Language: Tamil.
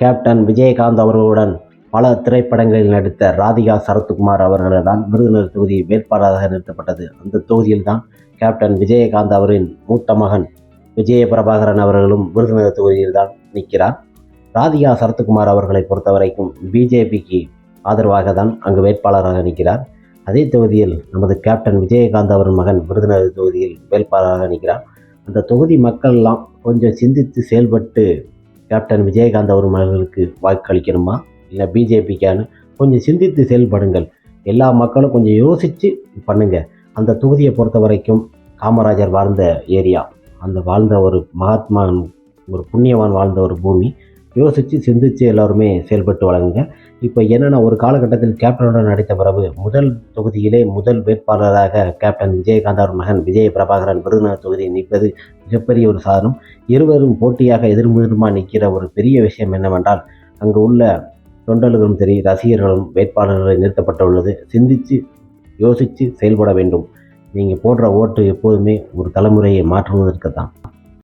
கேப்டன் விஜயகாந்த் அவர்களுடன் பல திரைப்படங்களில் நடித்த ராதிகா சரத்குமார் அவர்களிடம் விருதுநகர் தொகுதி வேட்பாளராக நிறுத்தப்பட்டது. அந்த தொகுதியில்தான் கேப்டன் விஜயகாந்த் அவரின் மூத்த மகன் விஜய பிரபாகரன் அவர்களும் விருதுநகர் தொகுதியில்தான் நிற்கிறார். ராதிகா சரத்குமார் அவர்களை பொறுத்தவரைக்கும் பிஜேபிக்கு ஆதரவாக தான் அங்கு வேட்பாளராக நிற்கிறார். அதே தொகுதியில் நமது கேப்டன் விஜயகாந்த் அவரின் மகன் விருதுநகர் தொகுதியில் வேட்பாளராக நிற்கிறார். அந்த தொகுதி மக்கள்லாம் கொஞ்சம் சிந்தித்து செயல்பட்டு கேப்டன் விஜயகாந்த் அவர் மகளுக்கு வாக்களிக்கணுமா? இல்லை பிஜேபிக்கான்னு கொஞ்சம் சிந்தித்து செயல்படுங்கள். எல்லா மக்களும் கொஞ்சம் யோசித்து பண்ணுங்கள் அந்த தொகுதியை பொறுத்த வரைக்கும் காமராஜர் வாழ்ந்த ஏரியா. அந்த வாழ்ந்த ஒரு மகாத்மா ஒரு புண்ணியவான் வாழ்ந்த ஒரு பூமி. யோசித்து சிந்தித்து எல்லாருமே செயல்பட்டு வழங்குங்க இப்போ என்னென்னா ஒரு காலகட்டத்தில் கேப்டனுடன் நடித்த பிறகு முதல் தொகுதியிலே முதல் வேட்பாளராக கேப்டன் விஜயகாந்தார் மகன் விஜய பிரபாகரன் விருதுநகர் தொகுதியில் நிற்பது மிகப்பெரிய ஒரு சாதனம். இருவரும் போட்டியாக எதிர்முதிர்மா நிற்கிற ஒரு பெரிய விஷயம் என்னவென்றால் அங்கு உள்ள தொண்டர்களும் சரி ரசிகர்களும் வேட்பாளர்களை நிறுத்தப்பட்டுள்ளது. சிந்தித்து யோசித்து செயல்பட வேண்டும். நீங்கள் போடுற ஓட்டு எப்போதுமே ஒரு தலைமுறையை மாற்றுவதற்கு தான்